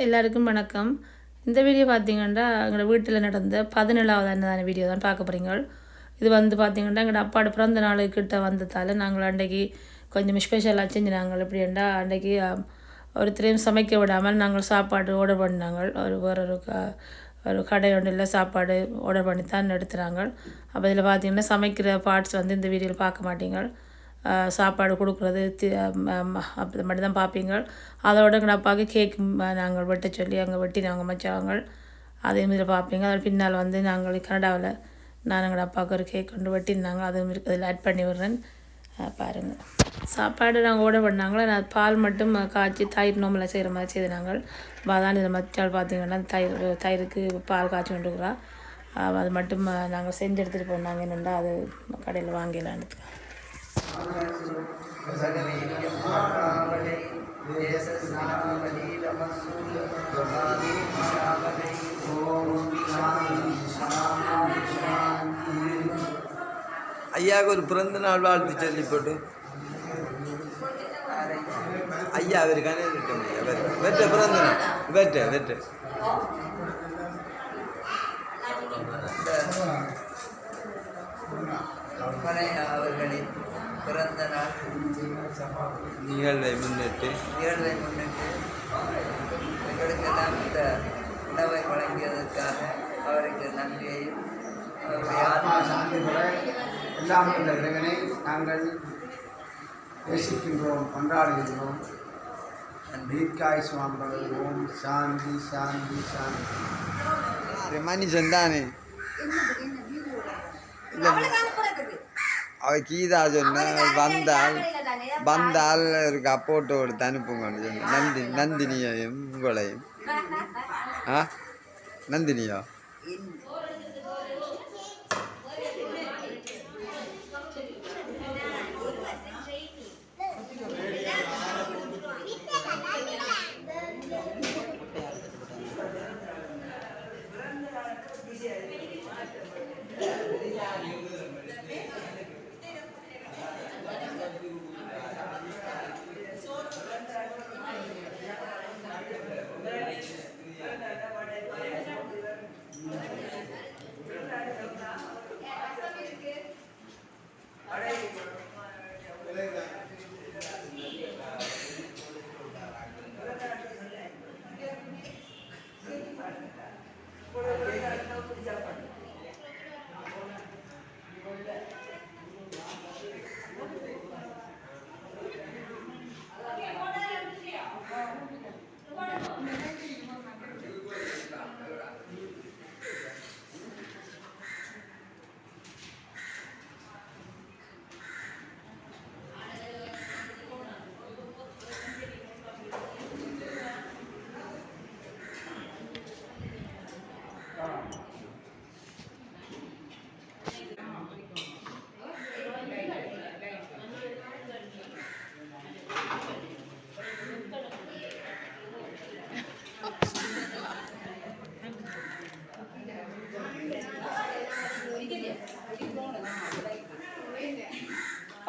எல்லாருக்கும் வணக்கம். இந்த வீடியோ பார்த்தீங்கன்னா எங்களோட வீட்டில் நடந்த பதினேழாவது அன்னதான வீடியோ தான் பார்க்க போகிறீங்க இது வந்து பார்த்தீங்கன்னா எங்களோட அப்பாவோட பிறந்த நாளுக்கிட்ட வந்ததால் நாங்கள் அன்றைக்கு கொஞ்சம் ஸ்பெஷலாக செஞ்சினாங்க எப்படின்னா அன்றைக்கு ஒருத்தரையும் சமைக்க விடாமல் நாங்கள் சாப்பாடு ஆர்டர் பண்ணாங்க. ஒரு வேற ஒரு க ஒரு கடை ஒன்றில் சாப்பாடு ஆர்டர் பண்ணி தான் எடுத்துகிறாங்க அப்போ இதில் பார்த்தீங்கன்னா சமைக்கிற பார்ட்ஸ் வந்து இந்த வீடியோவில் பார்க்க மாட்டீங்க. சாப்பாடு கொடுக்குறது தி மட்டும் தான் பார்ப்பீங்க. அதோட எங்கள் அப்பாவுக்கு கேக் நாங்கள் வெட்ட சொல்லி அங்கே வெட்டினாங்க மச்சாங்க அதே மாதிரி பார்ப்பீங்க. அதோட பின்னால் வந்து நாங்கள் கனடாவில் நான் எங்கள் அப்பாவுக்கு ஒரு கேக் கொண்டு வெட்டினாங்க அதுவும் இருக்கு அதில் ஆட் பண்ணி விடுறேன். பாருங்கள் சாப்பாடு நாங்கள் ஓட பண்ணாங்களே? நான் பால் மட்டும் காய்ச்சி தயிர் நோம்பில் செய்கிற மாதிரி செய்து நாங்கள். பாதான் இதில் மச்சால் பார்த்தீங்கன்னா தயிர் தயிருக்கு பால் காய்ச்சி கொண்டுக்கிறா அது மட்டும் நாங்கள் செஞ்சு எடுத்துகிட்டு போனாங்க. என்னென்னா அது கடையில் வாங்கிடலான்னு ஐயாவுக்கு ஒரு பிறந்த நாள் வாழ்த்து சொல்லி போட்டு ஐயா அவருக்கானே இருக்கட்டும் ஐயா வெற்ற வெற்ற பிறந்த நாள் வெற்ற வெற்ற கற்பனை அவர்களின் பிறந்த நாள் நிகழ்வை முன்னிட்டு நிகழ்வை முன்னிட்டு எங்களுக்கெல்லாம் இந்த உணவை வழங்கியதற்காக அவருக்கு நன்றியையும் எல்லாம் உள்ள இறைவனை நாங்கள் நேசிக்கின்றோம் கொண்டாடுகின்றோம். தீர்க்காய் சுவாமிகள் ஓம் சாந்தி சாந்தி சாந்தி. மனுஷன் தானே. இல்லை அவ கீதா சொன்ன வந்தால் வந்தால் ஒரு அப்போட்டோ எடுத்து அனுப்புங்கன்னு சொன்ன. நந்தி நந்தினியையும் உங்களையும். ஆ? நந்தினியா?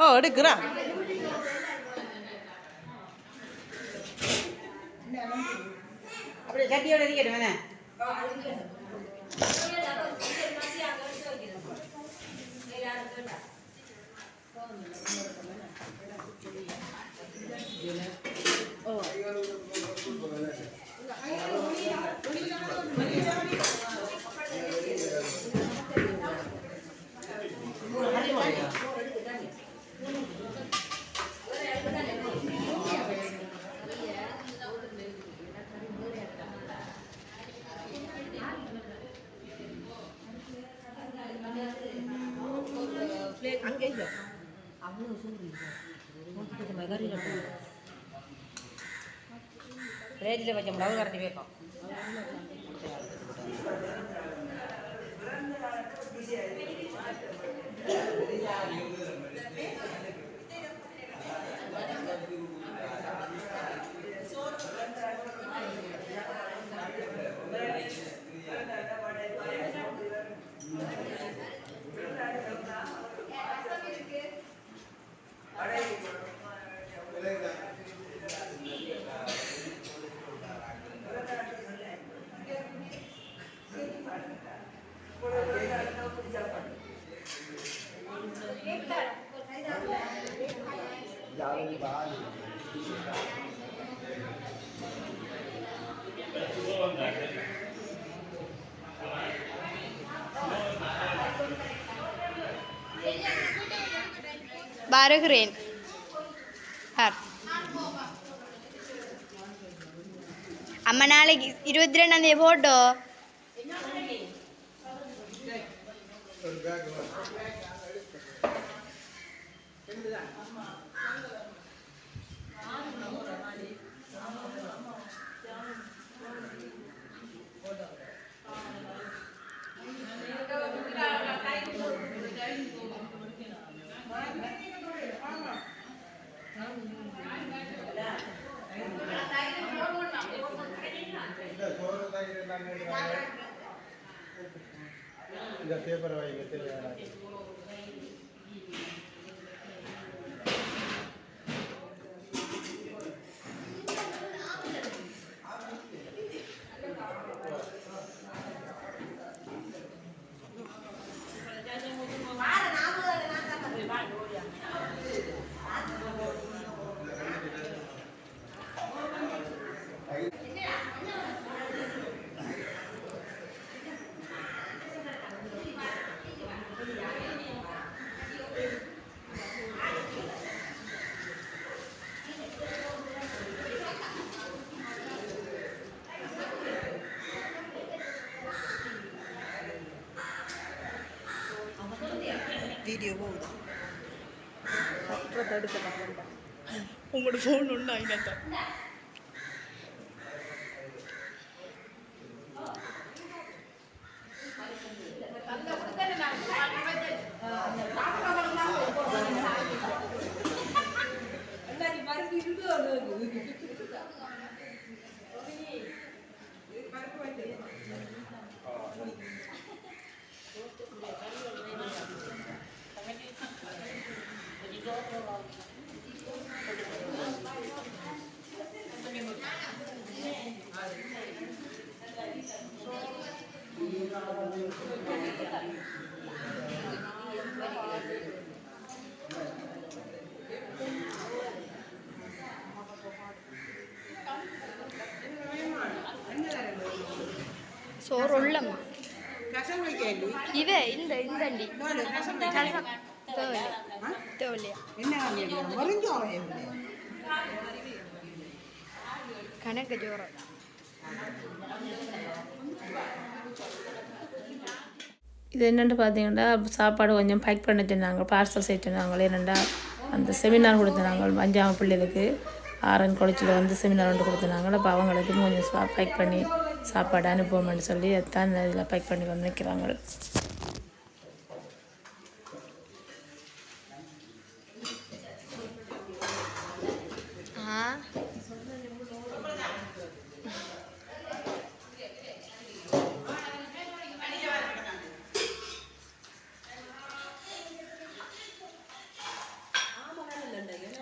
ஓ எடுக்கிறான் அப்படியே சட்டியோட இருக்கட்டும் வேணே அங்கே இல்லை ரேட்டில் வச்ச முடியாது கரண்டி வைப்போம் வருகிறேன் அம்மா நாளைக்கு இருபத்தி ரெண்டாம் தேதி போட்டோ வீடியோ போகுது உங்களோட ஃபோன் ஒன்று சோறு உள்ளம்மா கசம் வைக்கேண்டி இவ இந்த இந்தண்டி கசம் இது என்னென்னு பார்த்தீங்கன்னா சாப்பாடு கொஞ்சம் பேக் பண்ண சொன்னாங்க பார்சல் செய்ய சொன்னாங்க என்னென்னா அந்த செமினார் கொடுத்துனாங்க அஞ்சாம் பிள்ளைகளுக்கு ஆரன் குளச்சியில் வந்து செமினார் ஒன்று கொடுத்துனாங்க அப்போ அவங்களுக்கு கொஞ்சம் சா பேக் பண்ணி சாப்பாடு அனுப்புவோம்னு சொல்லி அதான் இதில் பேக் பண்ணி வந்து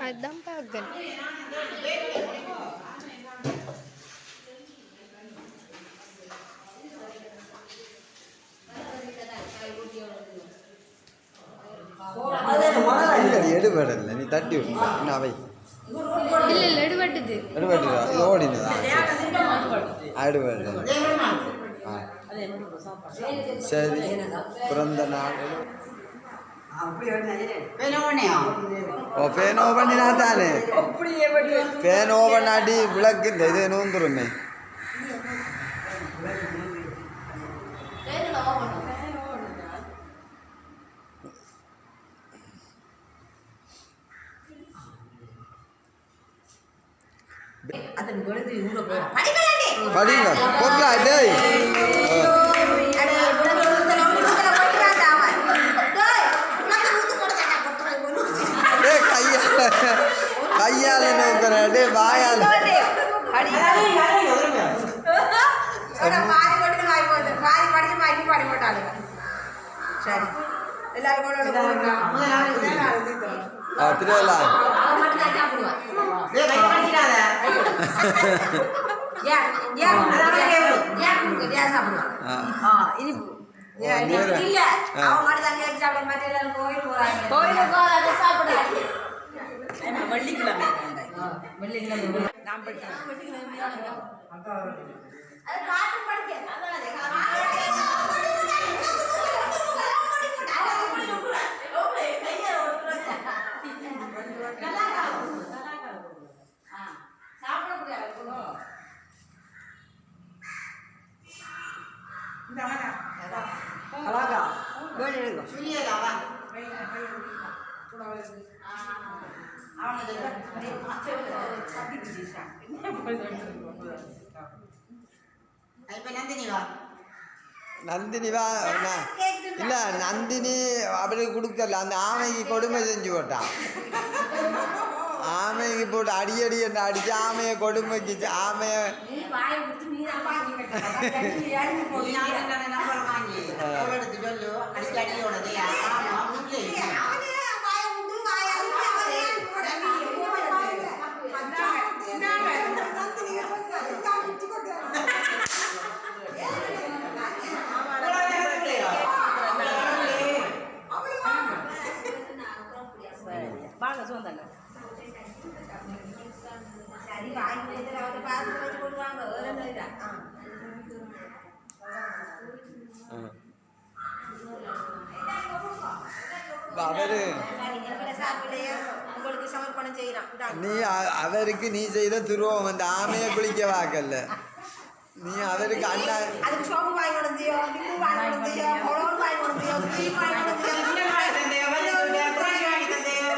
அதான் பார்க்கணும் எடுபடல நீ தட்டி விட்டு என்ன அவை இல்லை இல்லை எடுபட்டுது. எடுபட்டுடா இது ஓடினதா எடுபடல ஆ. சரி பிறந்த நாள். ஃபேன் ஓ பண்ணினா தானே ஃபேன் ஓ பண்ணாடி விளக்கு இல்லை இது நூந்துருமே படிங்க பொருளா டேய் கையால நோக்குற டேய் வாயால. சரி எல்லாரும் ஆ திருவிழா. இல்ல ஆ. அவன் மட்டும் தான் சாப்பிட போறாங்க. கோயிலுக்கு போறாங்க சாப்பிட. வெள்ளிக்கிழமை வெள்ளிக்கிழமை நாம் பெற்றோம் கலாக்கா வேலை எடுங்க புரியாதா நந்தினி வா நான் இல்லை நந்தினி அவளுக்கு கொடுக்கல அந்த ஆமைக்கு கொடுமை செஞ்சு போட்டான் ஆமைக்கு போட்டு அடி அடி என்ன அடிச்சு ஆமையை கொடுமைக்கு ஆமையை அவரு உங்களுக்கு சமர்ப்பணம் செய்யறான் நீ அவருக்கு நீ செய்த துருவம் அந்த ஆமையை குளிக்க வாக்கல்ல. நீ அவருக்கு அண்ணா அதுக்கு சோப்பு வாங்கி கொடுத்தியோ பில்லு வாங்கி கொடுத்தியோ குழம்பு வாங்கி கொடுத்தியோ கிரீம் வாங்கி கொடுத்தியோ கிரீம் வாங்கி தந்தையோ ப்ரஷ் வாங்கி தந்தையோ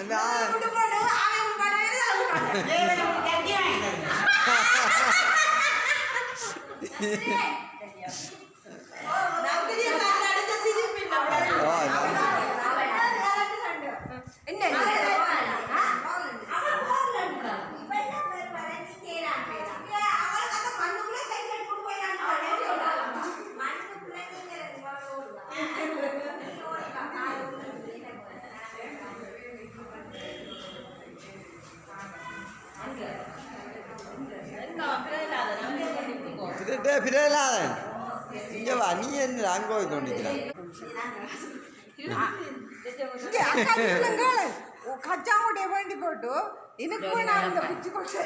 அந்த ஆ- குட்டு போடு ஆமை பாடு கட்டி வாங்கி தந்தேன் நம்பிக்கை அடிச்ச சிரிப்பு ஓ, நந்தி. என்ன பிரே பிரேலாதன் இங்க வா நீ என்ன அங்க போய் கொண்டிருக்கிறான் கச்சாமுடைய வேண்டி போட்டு எனக்கு நான் இந்த பிச்சு கொண்டு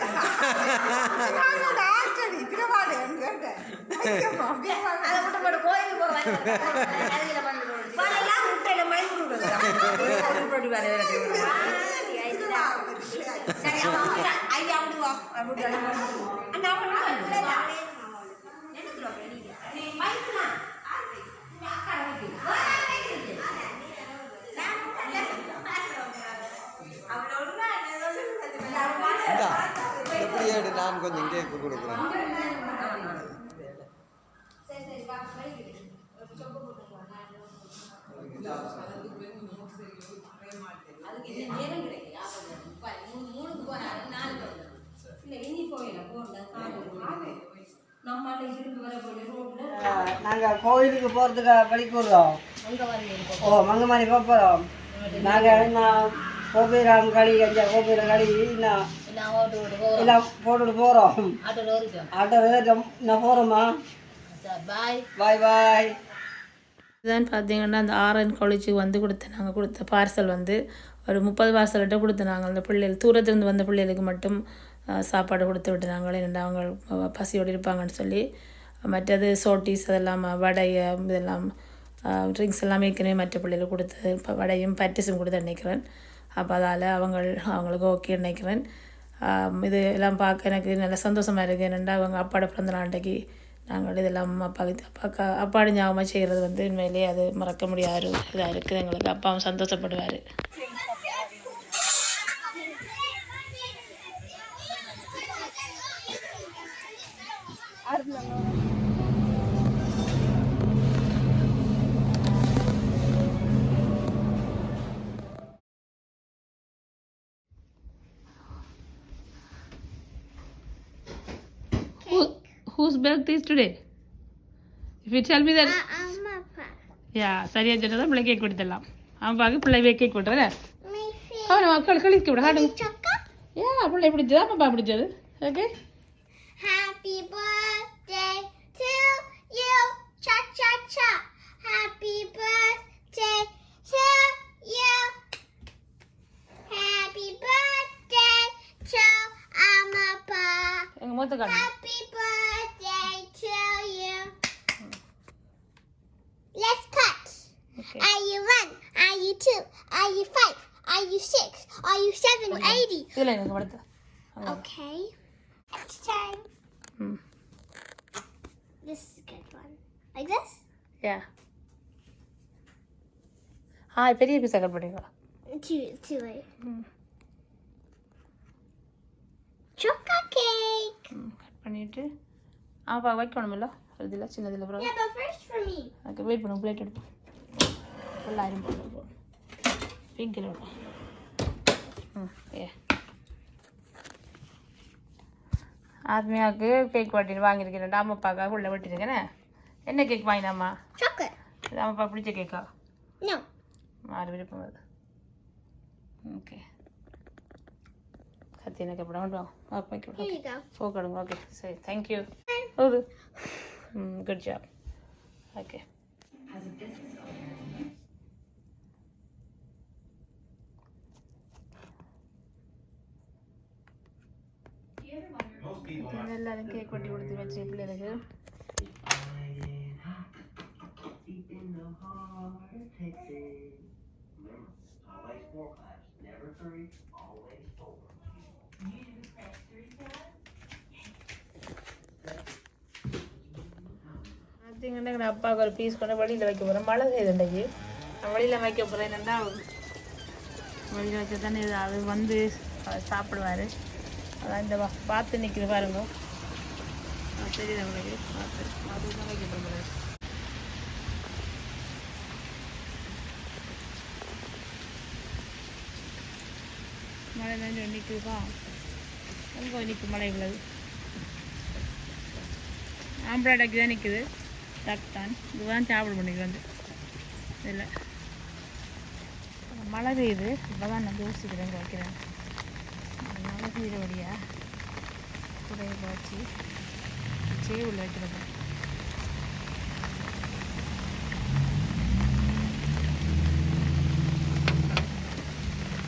ஆச்சடி பிரபாடு போட்டு கோயிலுக்கு போவேன் முட்டையில மயில் ஐயா. விடுவா அண்ணா இந்தா நான் கொஞ்சம் இங்கே கொடுக்குறேன். நாங்கள் கோயிலுக்கு போகிறதுக்கு வழிக்கூடுறோம் ஓ மங்கமாரி போகிறோம் நாங்கள் என்ன கோபிராம் களி அஞ்சா கோபீரம் களி நான் எல்லாம் போட்டுட்டு போகிறோம் ஆட்டோ நான் போகிறோம்மா பாய் பாய் இதுதான் பார்த்தீங்கன்னா அந்த ஆர்என் காலேஜுக்கு வந்து கொடுத்த நாங்கள் கொடுத்த பார்சல் வந்து ஒரு முப்பது பார்சல்கிட்ட கொடுத்த நாங்கள் அந்த பிள்ளைகள் தூரத்துலேருந்து வந்த பிள்ளைகளுக்கு மட்டும் சாப்பாடு கொடுத்து விட்டு நாங்கள் அவங்க பசியோடு இருப்பாங்கன்னு சொல்லி மற்றது சோட்டிஸ் அதெல்லாம் வடைய இதெல்லாம் ட்ரிங்க்ஸ் எல்லாம் ஏற்கனவே மற்ற பிள்ளைகளுக்கு கொடுத்து இப்போ வடையும் பட்டிஸும் கொடுத்து நினைக்கிறேன் அப்போ அதால் அவங்க அவங்களுக்கு ஓகே நினைக்கிறேன் இது எல்லாம் பார்க்க எனக்கு நல்ல சந்தோஷமாக இருக்குது என்னென்னா அவங்க அப்பாட பிறந்த நாளைக்கு நாங்கள் இதெல்லாம் அப்பாவுக்கு அப்பாக்கா அப்பாடு ஞாபகமாக செய்கிறது வந்து உண்மையிலேயே அது மறக்க முடியாத ஒரு இதாக இருக்குது எங்களுக்கு அப்பாவும் சந்தோஷப்படுவார். Whose birthday is today? If you tell me that... யா சரியா சொன்னதான் பிள்ளை கேக் கொடுத்துடலாம் அம்மாவுக்கு பிள்ளை கேக் கொடுத்துறேன் அவனை மக்கள் கழிக்க விட ஹாடு யா பிள்ளை பிடிச்சதா அம்மா பிடிச்சது okay Happy birthday to you. Cha cha cha. Happy birthday to you. Happy birthday to Amapa. எங்கள் மூத்த காட்டு Happy birthday to you. Let's cut. Okay. Are you one? Are you two? Are you five? Are you six? Are you seven? Eighty? இதில் எனக்கு படுத்த Okay. It's time. ம் This is good. this? யா ஆ பெரிய பீஸா cut பண்ணிக்கோ Too, too late. Chocolate cake. ம் cut பண்ணிவிட்டு ஆப்பா வைக்கணுமில்ல இதில் சின்னதில். ஓகே வெயிட் பண்ணுங்க பிளேட் எடுப்போம். ஃபுல்லாயிரம் போட்டுப்போம் பிங்கில் விடும் ம் ஏ ஆத்மியாவுக்கு கேக் வாட்டின்னு வாங்கியிருக்கிறேன் அம்மாப்பாக்காக உள்ள வெட்டிருக்கேனே என்ன கேக் வாங்கினாம்மா? அம்மாப்பா பிடிச்ச கேக்கா. மாறு விருப்பம் அது ஓகே கத்தி எனக்கு எப்படி விடுவோம் ஓகே. போக்கடுங்க ஓகே சரி. Thank you okay hmm good job okay எல்லாரும் கேக் வட்டி கொடுத்து வச்சு பிள்ளைகளுக்கு பார்த்தீங்கன்னா எங்கள் அப்பாவுக்கு ஒரு பீஸ் கொண்டு வெளியில் வைக்க போகிறேன் மழை பெய்யுது இன்றைக்கு நான் வெளியில் வைக்க போகிறேன் என்னென்னா வெளியில் வச்சா தானே இது அது வந்து சாப்பிடுவார். அதான் இந்த பார்த்து நிற்கிற பாருங்க. தெரியுது உங்களுக்கு. பார்த்து அதுதான் வைக்க போகிறேன் மழை நஞ்சு நிற்குதுப்பா அங்கே நிற்கும் மழை உள்ளது ஆம்பளை டக்கு தான் நிற்குது டக் இதுதான் சாப்பிட முடியுது வந்து. இதில் மழை பெய்யுது. இப்போ தான் நான் யோசிக்கிறேன் வைக்கிறேன் மழை பெய்யுற வழியா? குடையை பாய்ச்சி சேவில் வைக்கிறது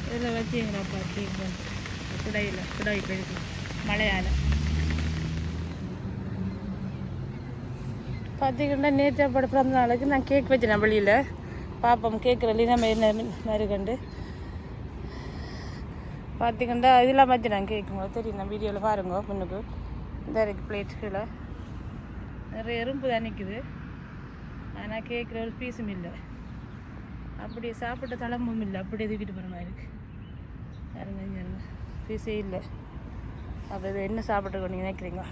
இதில் வச்சு எங்கள் அப்பா கேக் குடையில் குடை பெருக்கு மழையால். பார்த்திங்கன்னா நேற்று அப்பட பிறந்த நாளுக்கு நான் கேக் வச்சேன் வெளியில். பாப்போம் கேக் ரெலி நம்ம என்ன மாதிரி கண்டு பார்த்தீங்கன்னா இதெல்லாம் வச்சு நான் கேட்குங்க தெரியும் நான் வீடியோவில் பாருங்க பொண்ணுக்கு இந்த இருக்குது பிளேட் கீழே நிறைய எறும்பு தான் நிற்குது ஆனால் கேட்குற ஒரு பீஸும் இல்லை. அப்படி சாப்பிட்ட தளம்பும் இல்லை. அப்படியே தூக்கிட்டு போகிற மாதிரி இருக்குது யாருங்க யாருங்க பீஸே இல்லை. அப்போ இது என்ன சாப்பிட்டு நீங்கள் நினைக்கிறீங்க?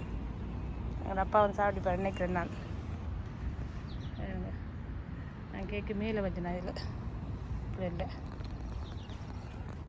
எங்கள் அப்பா வந்து சாப்பிட்டு நினைக்கிறேன் நான். கேக்கு மேலே வச்சேன் அதில் இப்படி இல்லை.